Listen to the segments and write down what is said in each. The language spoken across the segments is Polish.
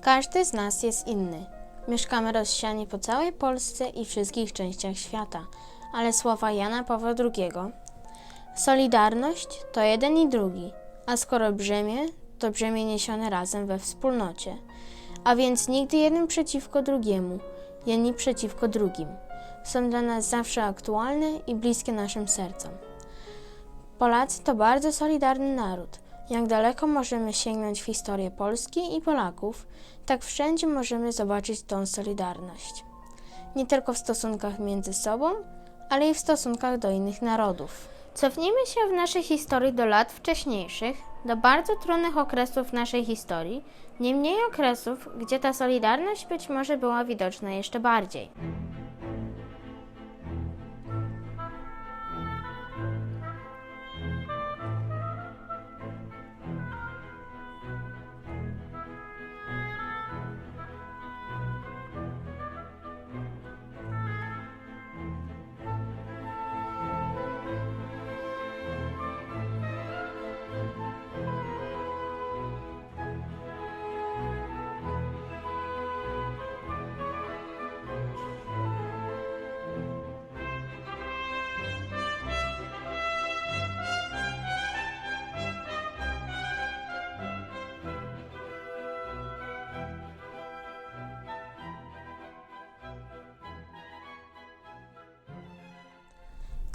Każdy z nas jest inny. Mieszkamy rozsiani po całej Polsce i wszystkich częściach świata, ale słowa Jana Pawła II Solidarność to jeden i drugi, a skoro brzemię, to brzemię niesione razem we wspólnocie. A więc nigdy jeden przeciwko drugiemu, jedni przeciwko drugim. Są dla nas zawsze aktualne i bliskie naszym sercom. Polacy to bardzo solidarny naród. Jak daleko możemy sięgnąć w historię Polski i Polaków, tak wszędzie możemy zobaczyć tą solidarność. Nie tylko w stosunkach między sobą, ale i w stosunkach do innych narodów. Cofnijmy się w naszej historii do lat wcześniejszych, do bardzo trudnych okresów naszej historii, niemniej okresów, gdzie ta solidarność być może była widoczna jeszcze bardziej.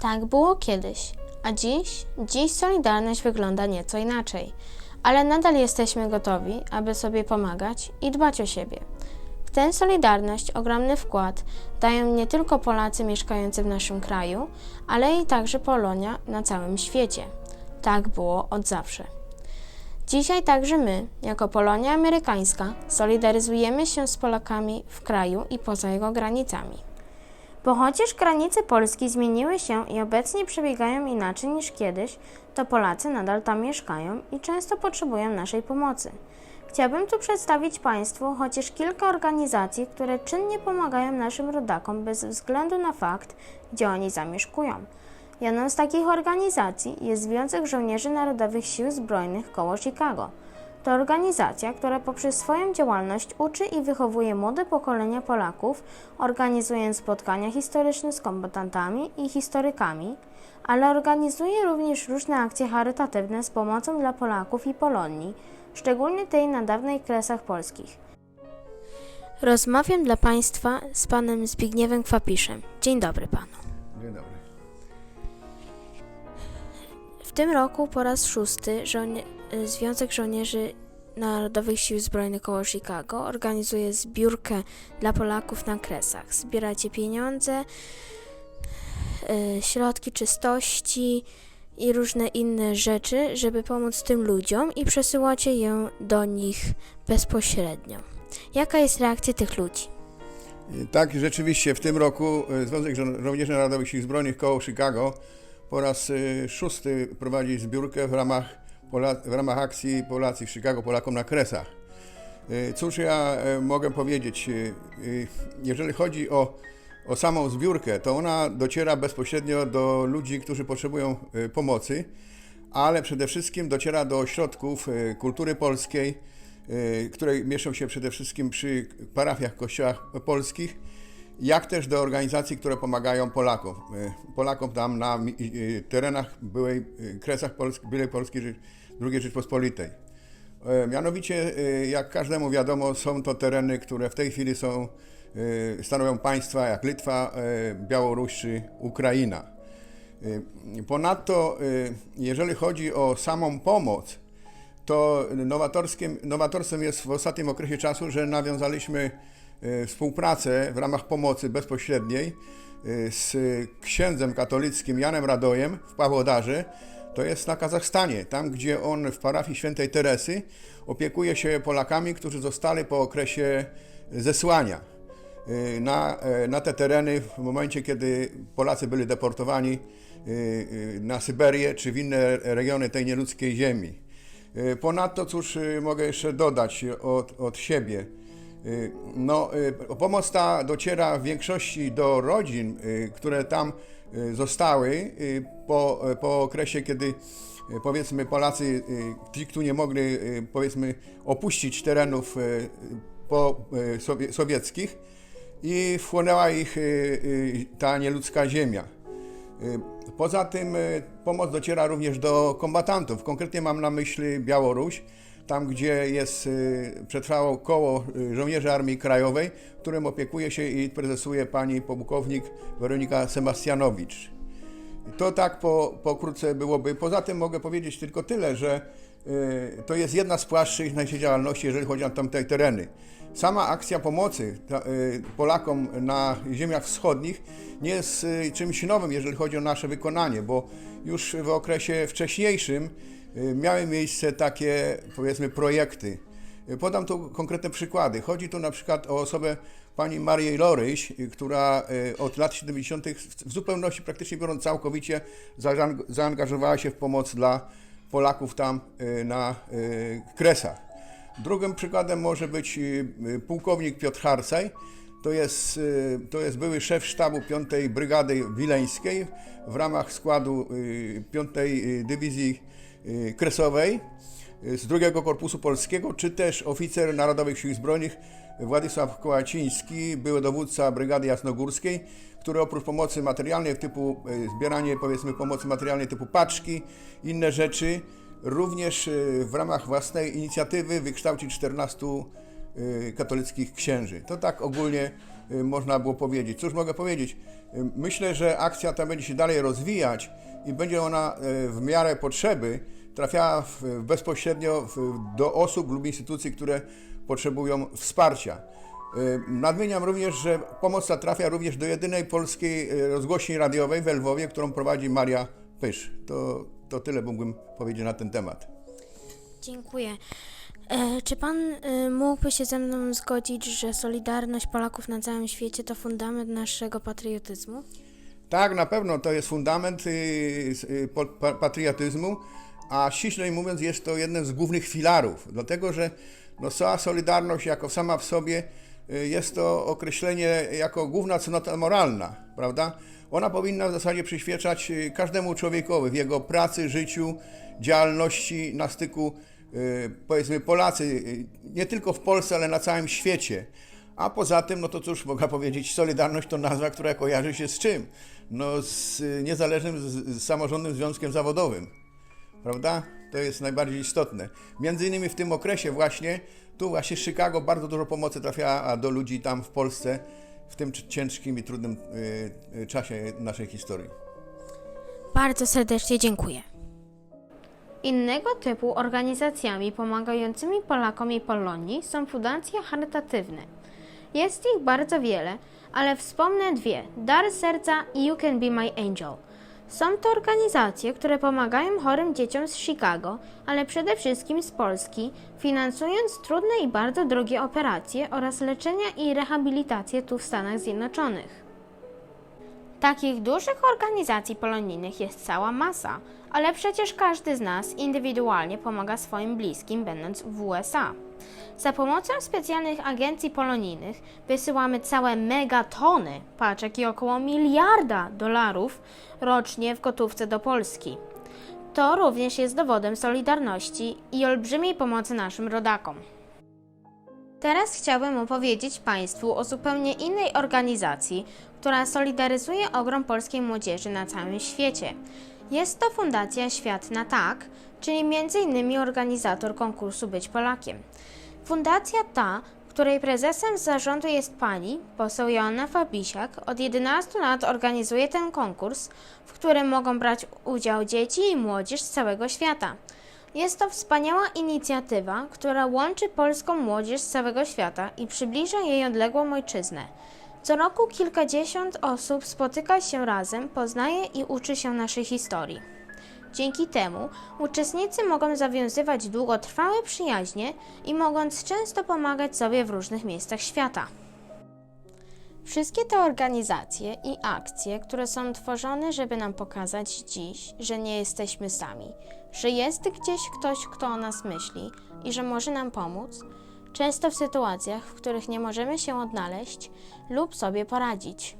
Tak było kiedyś, a dziś? Dziś Solidarność wygląda nieco inaczej, ale nadal jesteśmy gotowi, aby sobie pomagać i dbać o siebie. W tę Solidarność ogromny wkład dają nie tylko Polacy mieszkający w naszym kraju, ale i także Polonia na całym świecie. Tak było od zawsze. Dzisiaj także my, jako Polonia Amerykańska, solidaryzujemy się z Polakami w kraju i poza jego granicami. Bo chociaż granice Polski zmieniły się i obecnie przebiegają inaczej niż kiedyś, to Polacy nadal tam mieszkają i często potrzebują naszej pomocy. Chciałbym tu przedstawić Państwu chociaż kilka organizacji, które czynnie pomagają naszym rodakom bez względu na fakt, gdzie oni zamieszkują. Jedną z takich organizacji jest Związek Żołnierzy Narodowych Sił Zbrojnych koło Chicago. To organizacja, która poprzez swoją działalność uczy i wychowuje młode pokolenia Polaków, organizując spotkania historyczne z kombatantami i historykami, ale organizuje również różne akcje charytatywne z pomocą dla Polaków i Polonii, szczególnie tej na dawnych kresach polskich. Rozmawiam dla Państwa z panem Zbigniewem Kwapiszem. Dzień dobry panu. Dzień dobry. W tym roku po raz szósty żołnie- y, Związek Żołnierzy Narodowych Sił Zbrojnych koło Chicago organizuje zbiórkę dla Polaków na Kresach. Zbieracie pieniądze, y, środki czystości i różne inne rzeczy, żeby pomóc tym ludziom i przesyłacie je do nich bezpośrednio. Jaka jest reakcja tych ludzi? Tak, rzeczywiście w tym roku e, Związek Żo- Żołnierzy Narodowych Sił Zbrojnych koło Chicago po raz szósty prowadzi zbiórkę w ramach, Pola- w ramach akcji Polacy w Chicago Polakom na Kresach. E, Cóż ja e, mogę powiedzieć? E, e, Jeżeli chodzi o, o samą zbiórkę, to ona dociera bezpośrednio do ludzi, którzy potrzebują pomocy, ale przede wszystkim dociera do ośrodków kultury polskiej, które mieszczą się przede wszystkim przy parafiach, kościołach polskich, jak też do organizacji, które pomagają Polakom. Polakom tam na terenach byłej, kresach Polski, byłej Polskiej Rze- II Rzeczpospolitej. E, Mianowicie, e, jak każdemu wiadomo, są to tereny, które w tej chwili są, e, stanowią państwa jak Litwa, Białoruś czy Ukraina. Ponadto, jeżeli chodzi o samą pomoc, to nowatorskim, nowatorstwem jest w ostatnim okresie czasu, że nawiązaliśmy współpracę w ramach pomocy bezpośredniej z księdzem katolickim Janem Radojem w Pawłodarze. To jest na Kazachstanie, tam gdzie on w parafii świętej Teresy opiekuje się Polakami, którzy zostali po okresie zesłania y, na, e, na te tereny w momencie, kiedy Polacy byli deportowani y, y, na Syberię czy w inne regiony tej nieludzkiej ziemi. Ponadto, cóż mogę jeszcze dodać od, od siebie? Y, No, y, pomoc ta dociera w większości do rodzin, y, które tam zostały po, po okresie, kiedy powiedzmy Polacy, ci, którzy nie mogli powiedzmy opuścić terenów po sowieckich i wchłonęła ich ta nieludzka ziemia. Poza tym pomoc dociera również do kombatantów. Konkretnie mam na myśli Białoruś, tam gdzie jest, e, przetrwało koło e, żołnierzy Armii Krajowej, którym opiekuje się i prezesuje pani pułkownik Weronika Sebastianowicz. To tak po, pokrótce byłoby. Poza tym mogę powiedzieć tylko tyle, że y, to jest jedna z płaszczyzn naszej działalności, jeżeli chodzi o tamte tereny. Sama akcja pomocy y, Polakom na ziemiach wschodnich nie jest y, czymś nowym, jeżeli chodzi o nasze wykonanie, bo już w okresie wcześniejszym y, miały miejsce takie, powiedzmy, projekty. Podam tu konkretne przykłady. Chodzi tu na przykład o osobę pani Marii Loryś, y, która y, od lat 70. w- zupełności, praktycznie biorąc całkowicie, zaang- zaangażowała się w pomoc dla Polaków tam y, na y, Kresach. Drugim przykładem może być y, y, pułkownik Piotr Harcaj. To jest, y, to jest były szef sztabu 5 Brygady Wileńskiej w ramach składu y, 5 Dywizji y, Kresowej z drugiego Korpusu Polskiego, czy też oficer Narodowych Sił Zbrojnych Władysław Kołaciński, były dowódca Brygady Jasnogórskiej, który oprócz pomocy materialnej typu e, zbieranie powiedzmy pomocy materialnej typu paczki, inne rzeczy, również w ramach własnej inicjatywy wykształcił 14 e, katolickich księży. To tak ogólnie można było powiedzieć. Cóż mogę powiedzieć? E, Myślę, że akcja ta będzie się dalej rozwijać i będzie ona e, w miarę potrzeby trafiała bezpośrednio do osób lub instytucji, które potrzebują wsparcia. Nadmieniam również, że pomoc ta trafia również do jedynej polskiej rozgłośni radiowej w Lwowie, którą prowadzi Maria Pysz. To, to tyle mógłbym powiedzieć na ten temat. Dziękuję. E, czy pan e, mógłby się ze mną zgodzić, że solidarność Polaków na całym świecie to fundament naszego patriotyzmu? Tak, na pewno to jest fundament y, y, pa- patriotyzmu, a ściślej mówiąc jest to jeden z głównych filarów, dlatego że no, cała solidarność jako sama w sobie y, jest to określenie jako główna cnota moralna, prawda? Ona powinna w zasadzie przyświecać y, każdemu człowiekowi w jego pracy, życiu, działalności na styku, powiedzmy Polacy, y, nie tylko w Polsce, ale na całym świecie. A poza tym, no to cóż mogę powiedzieć, Solidarność to nazwa, która kojarzy się z czym? No z y, niezależnym, z, samorządnym związkiem zawodowym, prawda? To jest najbardziej istotne. Między innymi w tym okresie właśnie, tu właśnie Chicago bardzo dużo pomocy trafiała do ludzi tam w Polsce w tym ciężkim i trudnym y, y, czasie naszej historii. Bardzo serdecznie dziękuję. Innego typu organizacjami pomagającymi Polakom i Polonii są fundacje charytatywne. Jest ich bardzo wiele, ale wspomnę dwie: Dar Serca i You Can Be My Angel. Są to organizacje, które pomagają chorym dzieciom z Chicago, ale przede wszystkim z Polski, finansując trudne i bardzo drogie operacje oraz leczenia i rehabilitację tu w Stanach Zjednoczonych. Takich dużych organizacji polonijnych jest cała masa, ale przecież każdy z nas indywidualnie pomaga swoim bliskim, będąc w USA. Za pomocą specjalnych agencji polonijnych wysyłamy całe megatony paczek i około miliarda dolarów rocznie w gotówce do Polski. To również jest dowodem solidarności i olbrzymiej pomocy naszym rodakom. Teraz chciałbym opowiedzieć Państwu o zupełnie innej organizacji, która solidaryzuje ogrom polskiej młodzieży na całym świecie. Jest to Fundacja Świat na Tak, czyli m.in. organizator konkursu Być Polakiem. Fundacja ta, której prezesem zarządu jest pani, poseł Joanna Fabisiak, od 11 lat organizuje ten konkurs, w którym mogą brać udział dzieci i młodzież z całego świata. Jest to wspaniała inicjatywa, która łączy polską młodzież z całego świata i przybliża jej odległą ojczyznę. Co roku kilkadziesiąt osób spotyka się razem, poznaje i uczy się naszej historii. Dzięki temu uczestnicy mogą zawiązywać długotrwałe przyjaźnie i mogąc często pomagać sobie w różnych miejscach świata. Wszystkie te organizacje i akcje, które są tworzone, żeby nam pokazać dziś, że nie jesteśmy sami, że jest gdzieś ktoś, kto o nas myśli i że może nam pomóc, często w sytuacjach, w których nie możemy się odnaleźć lub sobie poradzić.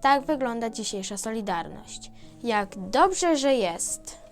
Tak wygląda dzisiejsza Solidarność. Jak dobrze, że jest!